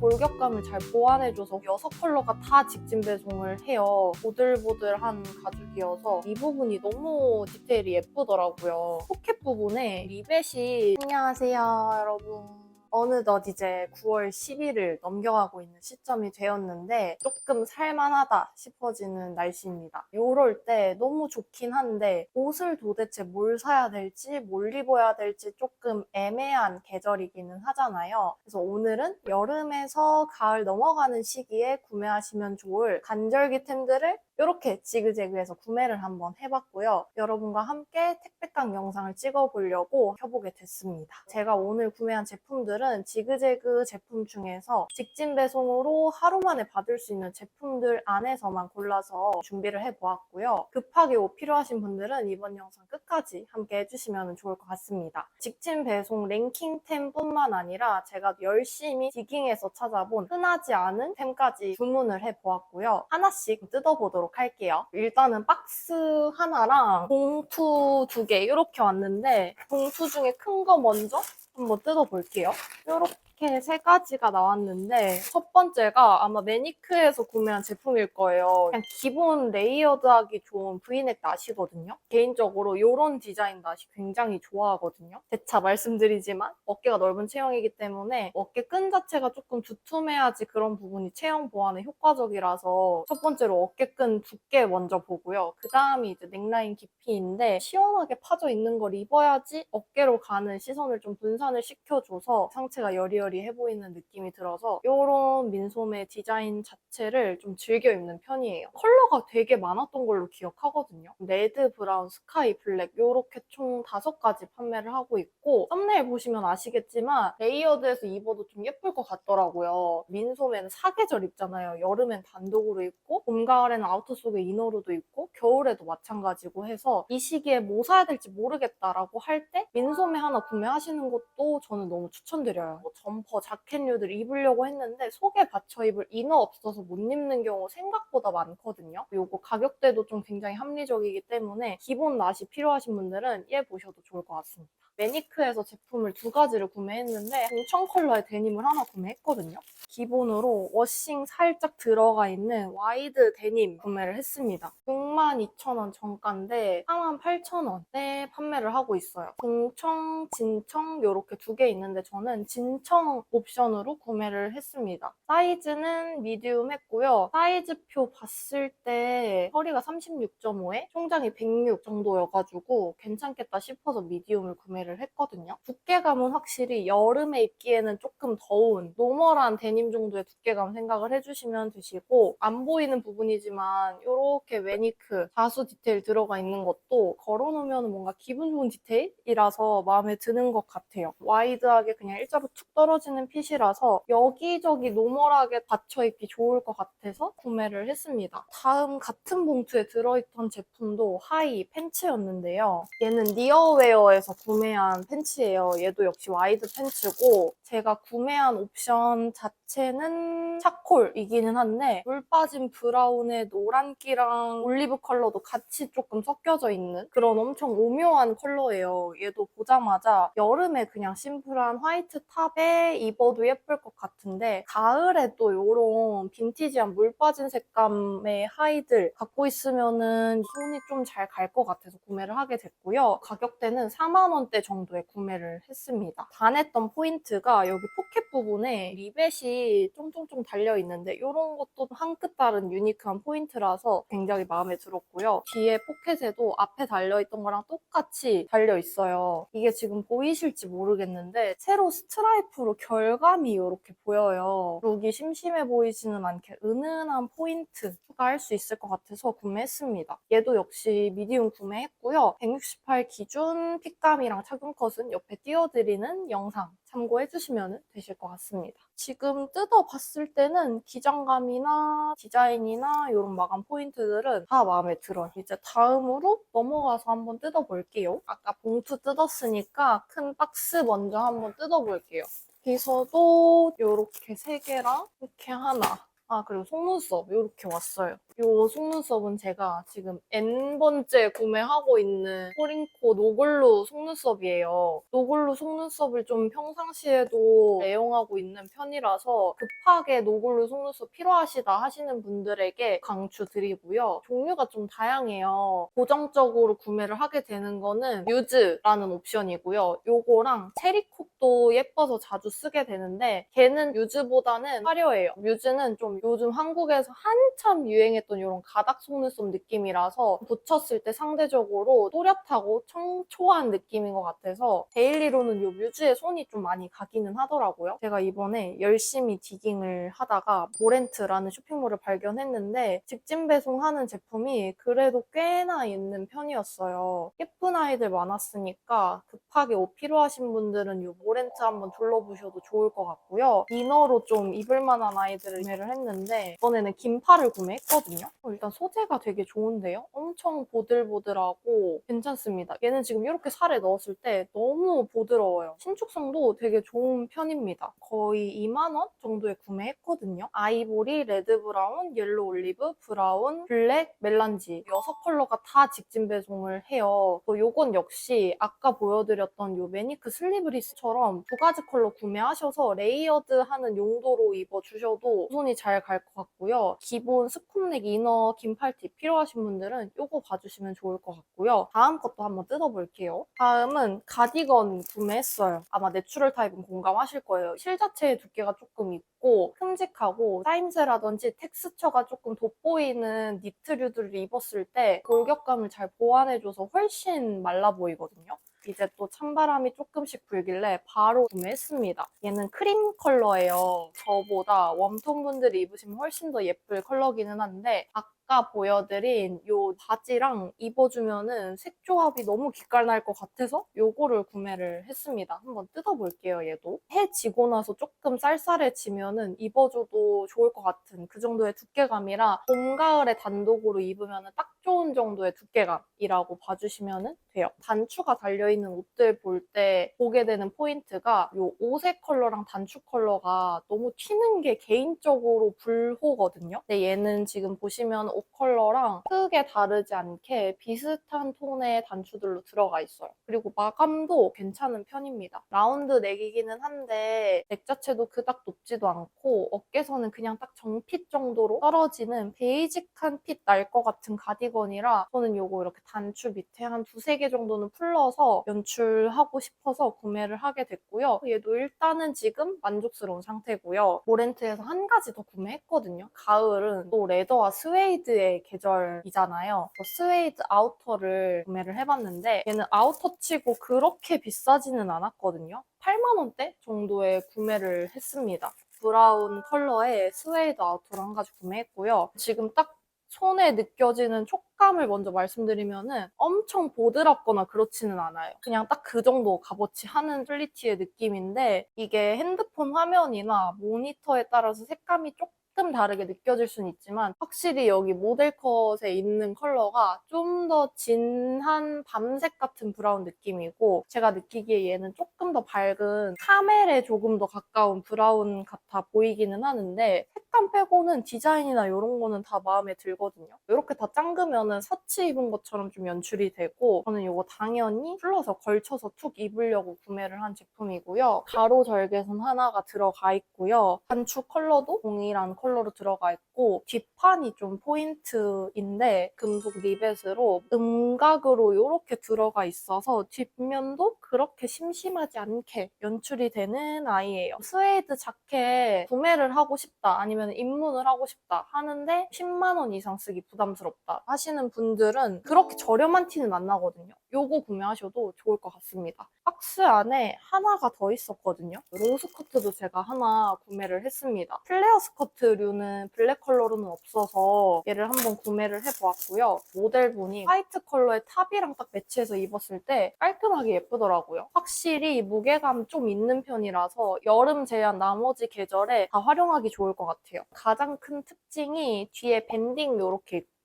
골격감을 잘 보완해줘서 여섯 컬러가 다 직진 배송을 해요. 보들보들한 가죽이어서 이 부분이 너무 디테일이 예쁘더라고요. 포켓 부분에 리벳이 안녕하세요 여러분. 어느덧 이제 9월 10일을 넘겨가고 있는 시점이 되었는데 조금 살만하다 싶어지는 날씨입니다. 요럴 때 너무 좋긴 한데 옷을 도대체 뭘 사야 될지 뭘 입어야 될지 조금 애매한 계절이기는 하잖아요. 그래서 오늘은 여름에서 가을 넘어가는 시기에 구매하시면 좋을 간절기템들을 이렇게 지그재그해서 구매를 한번 해봤고요. 여러분과 함께 택배깡 영상을 찍어보려고 켜보게 됐습니다. 제가 오늘 구매한 제품들은 지그재그 제품 중에서 직진 배송으로 하루 만에 받을 수 있는 제품들 안에서만 골라서 준비를 해보았고요. 급하게 옷 필요하신 분들은 이번 영상 끝까지 함께 해주시면 좋을 것 같습니다. 직진 배송 랭킹템뿐만 아니라 제가 열심히 디깅해서 찾아본 흔하지 않은 템까지 주문을 해보았고요. 하나씩 뜯어보도록 할게요. 일단은 박스 하나랑 봉투 두 개 이렇게 왔는데 봉투 중에 큰 거 먼저 한번 뜯어볼게요. 이렇게 세 가지가 나왔는데 첫 번째가 아마 매니크에서 구매한 제품일 거예요. 그냥 기본 레이어드하기 좋은 브이넥 나시거든요. 개인적으로 이런 디자인 나시 굉장히 좋아하거든요. 재차 말씀드리지만 어깨가 넓은 체형이기 때문에 어깨 끈 자체가 조금 두툼해야지 그런 부분이 체형 보완에 효과적이라서 첫 번째로 어깨끈 두께 먼저 보고요. 그 다음이 이제 넥라인 깊이인데 시원하게 파져 있는 걸 입어야지 어깨로 가는 시선을 좀 분산을 시켜줘서 상체가 여리여리 해 보이는 느낌이 들어서 이런 민소매 디자인 자체를 좀 즐겨 입는 편이에요. 컬러가 되게 많았던 걸로 기억하거든요. 레드, 브라운, 스카이, 블랙 이렇게 총 다섯 가지 판매를 하고 있고 썸네일 보시면 아시겠지만 레이어드해서 입어도 좀 예쁠 것 같더라고요. 민소매는 사계절 입잖아요. 여름엔 단독으로 입고 봄, 가을에는 아우터 속에 이너로도 입고 겨울에도 마찬가지고 해서 이 시기에 뭐 사야 될지 모르겠다라고 할 때 민소매 하나 구매하시는 것도 저는 너무 추천드려요. 뭐 점퍼, 자켓류들 입으려고 했는데 속에 받쳐 입을 이너 없어서 못 입는 경우 생각보다 많거든요. 요거 가격대도 좀 굉장히 합리적이기 때문에 기본 낫이 필요하신 분들은 얘 보셔도 좋을 것 같습니다. 매니크에서 제품을 두 가지를 구매했는데 공청 컬러의 데님을 하나 구매했거든요. 기본으로 워싱 살짝 들어가 있는 와이드 데님 구매를 했습니다. 62,000원 정가인데 48,000원에 판매를 하고 있어요. 공청, 진청 이렇게 두 개 있는데 저는 진청 옵션으로 구매를 했습니다. 사이즈는 미디움 했고요. 사이즈표 봤을 때 허리가 36.5에 총장이 106 정도여가지고 괜찮겠다 싶어서 미디움을 구매를 했거든요. 두께감은 확실히 여름에 입기에는 조금 더운 노멀한 데님 정도의 두께감 생각을 해주시면 되시고 안 보이는 부분이지만 이렇게 매니크 자수 디테일 들어가 있는 것도 걸어놓으면 뭔가 기분 좋은 디테일이라서 마음에 드는 것 같아요. 와이드하게 그냥 일자로 툭 떨어지는 핏이라서 여기저기 노멀하게 받쳐 입기 좋을 것 같아서 구매를 했습니다. 다음 같은 봉투에 들어있던 제품도 하이 팬츠였는데요. 얘는 니어웨어에서 구매한 팬츠예요. 얘도 역시 와이드 팬츠고 제가 구매한 옵션 자체는 차콜이기는 한데 물 빠진 브라운에 노란기랑 올리브 컬러도 같이 조금 섞여져 있는 그런 엄청 오묘한 컬러예요. 얘도 보자마자 여름에 그냥 심플한 화이트 탑에 입어도 예쁠 것 같은데 가을에 또 이런 빈티지한 물 빠진 색감의 하이들 갖고 있으면은 손이 좀 잘 갈 것 같아서 구매를 하게 됐고요. 가격대는 4만 원대 정도에 구매를 했습니다. 반했던 포인트가 여기 포켓 부분에 리벳이 쫑쫑쫑 달려 있는데 이런 것도 한 끗 다른 유니크한 포인트라서 굉장히 마음에 들었고요. 뒤에 포켓에도 앞에 달려있던 거랑 똑같이 달려 있어요. 이게 지금 보이실지 모르겠는데 세로 스트라이프로 결감이 이렇게 보여요. 룩이 심심해 보이지는 않게 은은한 포인트 추가할 수 있을 것 같아서 구매했습니다. 얘도 역시 미디움 구매했고요. 168 기준 핏감이랑 착용 컷은 옆에 띄워드리는 영상 참고해 주시면 되실 것 같습니다. 지금 뜯어봤을 때는 기장감이나 디자인이나 이런 마감 포인트들은 다 마음에 들어요. 이제 다음으로 넘어가서 한번 뜯어볼게요. 아까 봉투 뜯었으니까 큰 박스 먼저 한번 뜯어볼게요. 여기서도 이렇게 세 개랑 이렇게 하나 아, 그리고 속눈썹 이렇게 왔어요. 이 속눈썹은 제가 지금 N번째 구매하고 있는 코링코 노글루 속눈썹이에요. 노글루 속눈썹을 좀 평상시에도 애용하고 있는 편이라서 급하게 노글루 속눈썹 필요하시다 하시는 분들에게 강추드리고요. 종류가 좀 다양해요. 고정적으로 구매를 하게 되는 거는 뮤즈라는 옵션이고요. 요거랑 체리콕 도 예뻐서 자주 쓰게 되는데 걔는 뮤즈보다는 화려해요. 뮤즈는 좀 요즘 한국에서 한참 유행했던 이런 가닥 속눈썹 느낌이라서 붙였을 때 상대적으로 또렷하고 청초한 느낌인 것 같아서 데일리로는 이 뮤즈에 손이 좀 많이 가기는 하더라고요. 제가 이번에 열심히 디깅을 하다가 모렌트라는 쇼핑몰을 발견했는데 직진 배송하는 제품이 그래도 꽤나 있는 편이었어요. 예쁜 아이들 많았으니까 급하게 옷 필요하신 분들은 이 모렌트 한번 둘러보셔도 좋을 것 같고요. 이너로 좀 입을 만한 아이들을 구매를 했는데 이번에는 긴팔을 구매했거든요. 어, 일단 소재가 되게 좋은데요? 엄청 보들보들하고 괜찮습니다. 얘는 지금 이렇게 살에 넣었을 때 너무 부드러워요. 신축성도 되게 좋은 편입니다. 거의 2만 원 정도에 구매했거든요. 아이보리, 레드 브라운, 옐로 올리브, 브라운, 블랙, 멜란지 6컬러가 다 직진 배송을 해요. 또 요건 역시 아까 보여드렸던 요 매니크 슬리브리스처럼 두 가지 컬러 구매하셔서 레이어드하는 용도로 입어주셔도 손이 잘 갈 것 같고요. 기본 스쿱넥 이너 긴 팔티 필요하신 분들은 요거 봐주시면 좋을 것 같고요. 다음 것도 한번 뜯어볼게요. 다음은 가디건 구매했어요. 아마 내추럴 타입은 공감하실 거예요. 실 자체의 두께가 조금 있고 큼직하고 사임새라든지 텍스처가 조금 돋보이는 니트류들을 입었을 때 골격감을 잘 보완해줘서 훨씬 말라 보이거든요. 이제 또 찬바람이 조금씩 불길래 바로 구매했습니다. 얘는 크림 컬러예요. 저보다 웜톤 분들이 입으시면 훨씬 더 예쁠 컬러기는 한데 아까 보여드린 요 바지랑 입어주면은 색 조합이 너무 기깔날 것 같아서 요거를 구매를 했습니다. 한번 뜯어볼게요, 얘도. 해 지고 나서 조금 쌀쌀해지면은 입어줘도 좋을 것 같은 그 정도의 두께감이라 봄, 가을에 단독으로 입으면은 딱 좋은 정도의 두께감이라고 봐주시면 돼요. 단추가 달려있는 옷들 볼 때 보게 되는 포인트가 요 옷의 컬러랑 단추 컬러가 너무 튀는 게 개인적으로 불호거든요. 근데 얘는 지금 보시면 옷 컬러랑 크게 다르지 않게 비슷한 톤의 단추들로 들어가 있어요. 그리고 마감도 괜찮은 편입니다. 라운드 넥이기는 한데 넥 자체도 그닥 높지도 않고 어깨선은 그냥 딱 정핏 정도로 떨어지는 베이직한 핏 날 것 같은 가디건 이라 저는 요거 이렇게 단추 밑에 한 두세 개 정도는 풀러서 연출하고 싶어서 구매를 하게 됐고요. 얘도 일단은 지금 만족스러운 상태고요. 모렌트에서 한 가지 더 구매했거든요. 가을은 또 레더와 스웨이드의 계절이잖아요. 스웨이드 아우터를 구매를 해봤는데 얘는 아우터치고 그렇게 비싸지는 않았거든요. 8만 원대 정도에 구매를 했습니다. 브라운 컬러의 스웨이드 아우터를 한 가지 구매했고요. 지금 딱 손에 느껴지는 촉감을 먼저 말씀드리면은 엄청 보드랍거나 그렇지는 않아요. 그냥 딱 그 정도 값어치 하는 퀄리티의 느낌인데 이게 핸드폰 화면이나 모니터에 따라서 색감이 조금 다르게 느껴질 수는 있지만 확실히 여기 모델 컷에 있는 컬러가 좀 더 진한 밤색 같은 브라운 느낌이고 제가 느끼기에 얘는 조금 더 밝은 카멜에 조금 더 가까운 브라운 같아 보이기는 하는데 색감 빼고는 디자인이나 이런 거는 다 마음에 들거든요. 이렇게 다 짱그면은 서치 입은 것처럼 좀 연출이 되고 저는 이거 당연히 풀러서 걸쳐서 툭 입으려고 구매를 한 제품이고요. 가로 절개선 하나가 들어가 있고요. 단추 컬러도 동일한 컬러 로 들어가 있고 뒷판이 좀 포인트인데 금속 리벳으로 음각으로 이렇게 들어가 있어서 뒷면도 그렇게 심심하지 않게 연출이 되는 아이예요. 스웨이드 자켓 구매를 하고 싶다 아니면 입문을 하고 싶다 하는데 10만 원 이상 쓰기 부담스럽다 하시는 분들은 그렇게 저렴한 티는 안 나거든요. 요거 구매하셔도 좋을 것 같습니다. 박스 안에 하나가 더 있었거든요. 롱 스커트도 제가 하나 구매를 했습니다. 플레어 스커트류는 블랙 컬러로는 없어서 얘를 한번 구매를 해보았고요. 모델분이 화이트 컬러의 탑이랑 딱 매치해서 입었을 때 깔끔하게 예쁘더라고요. 확실히 무게감 좀 있는 편이라서 여름 제한 나머지 계절에 다 활용하기 좋을 것 같아요. 가장 큰 특징이 뒤에 밴딩 이렇게 있고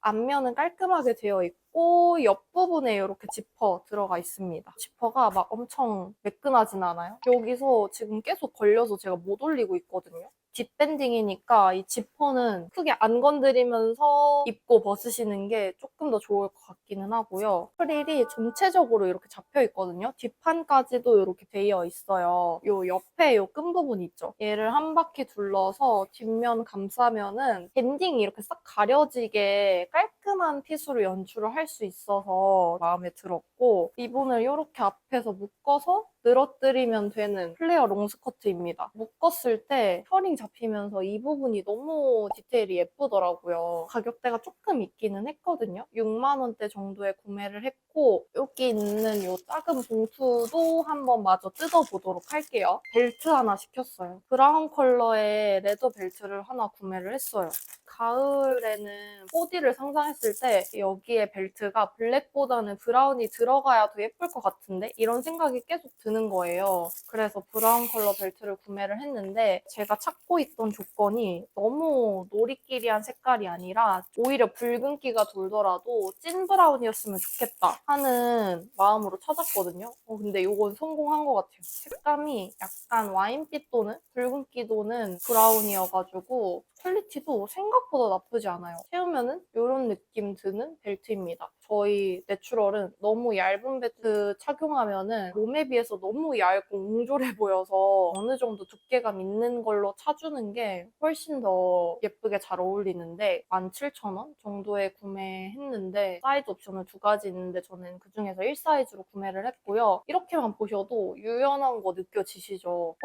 앞면은 깔끔하게 되어 있고 옆부분에 이렇게 지퍼 들어가 있습니다. 지퍼가 막 엄청 매끈하진 않아요. 여기서 지금 계속 걸려서 제가 못 올리고 있거든요. 뒷 밴딩이니까 이 지퍼는 크게 안 건드리면서 입고 벗으시는 게 조금 더 좋을 것 같기는 하고요. 프릴이 전체적으로 이렇게 잡혀 있거든요. 뒷판까지도 이렇게 되어 있어요. 요 옆에 요 끈 부분 있죠. 얘를 한 바퀴 둘러서 뒷면 감싸면은 밴딩이 이렇게 싹 가려지게 깔끔한 핏으로 연출을 할 수 있어서 마음에 들었고 리본을 이렇게 앞에서 묶어서 늘어뜨리면 되는 플레어 롱스커트입니다. 묶었을 때 셔링 잡히면서 이 부분이 너무 디테일이 예쁘더라고요. 가격대가 조금 있기는 했거든요. 6만 원대 정도에 구매를 했고 여기 있는 이 작은 봉투도 한번 마저 뜯어보도록 할게요. 벨트 하나 시켰어요. 브라운 컬러의 레더 벨트를 하나 구매를 했어요. 가을에는 코디를 상상했을 때 여기에 벨트가 블랙보다는 브라운이 들어가야 더 예쁠 것 같은데 이런 생각이 계속 드는 거예요. 그래서 브라운 컬러 벨트를 구매를 했는데 제가 찾고 있던 조건이 너무 놀이끼리한 색깔이 아니라 오히려 붉은기가 돌더라도 찐 브라운이었으면 좋겠다 하는 마음으로 찾았거든요. 어, 근데 이건 성공한 것 같아요. 색감이 약간 와인빛 도는 붉은기 도는 브라운이어가지고 퀄리티도 생각 보다 나쁘지 않아요. 채우면은 이런 느낌 드는 벨트입니다. 저희 내추럴은 너무 얇은 벨트 착용하면은 몸에 비해서 너무 얇고 옹졸해 보여서 어느 정도 두께감 있는 걸로 차주는 게 훨씬 더 예쁘게 잘 어울리는데 17,000원 정도에 구매했는데 사이즈 옵션은 두 가지 있는데 저는 그중에서 1사이즈로 구매를 했고요. 이렇게만 보셔도 유연한 거 느껴지시죠?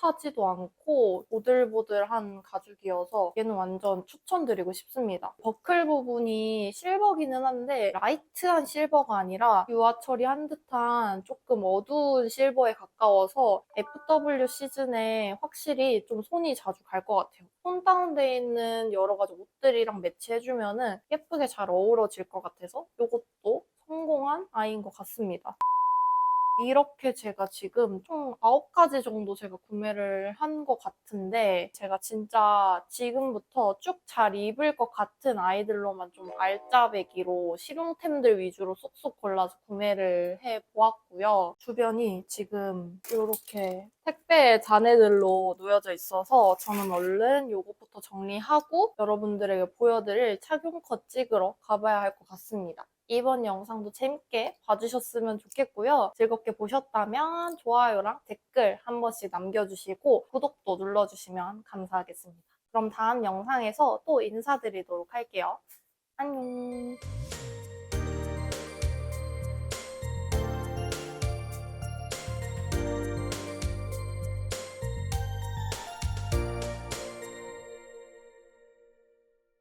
뻣뻣하지도 않고 보들보들한 가죽이어서 얘는 완전 추천드리고 싶습니다. 버클 부분이 실버기는 한데 라 이트한 실버가 아니라 유화 처리한 듯한 조금 어두운 실버에 가까워서 FW 시즌에 확실히 좀 손이 자주 갈 것 같아요. 손 다운돼 있는 여러 가지 옷들이랑 매치해주면 예쁘게 잘 어우러질 것 같아서 이것도 성공한 아이인 것 같습니다. 이렇게 제가 지금 총 9가지 정도 제가 구매를 한 것 같은데 제가 진짜 지금부터 쭉 잘 입을 것 같은 아이들로만 좀 알짜배기로 실용템들 위주로 쏙쏙 골라서 구매를 해보았고요. 주변이 지금 이렇게 택배 잔해들로 놓여져 있어서 저는 얼른 이것부터 정리하고 여러분들에게 보여드릴 착용 컷 찍으러 가봐야 할 것 같습니다. 이번 영상도 재밌게 봐주셨으면 좋겠고요. 즐겁게 보셨다면 좋아요랑 댓글 한 번씩 남겨주시고 구독도 눌러주시면 감사하겠습니다. 그럼 다음 영상에서 또 인사드리도록 할게요. 안녕.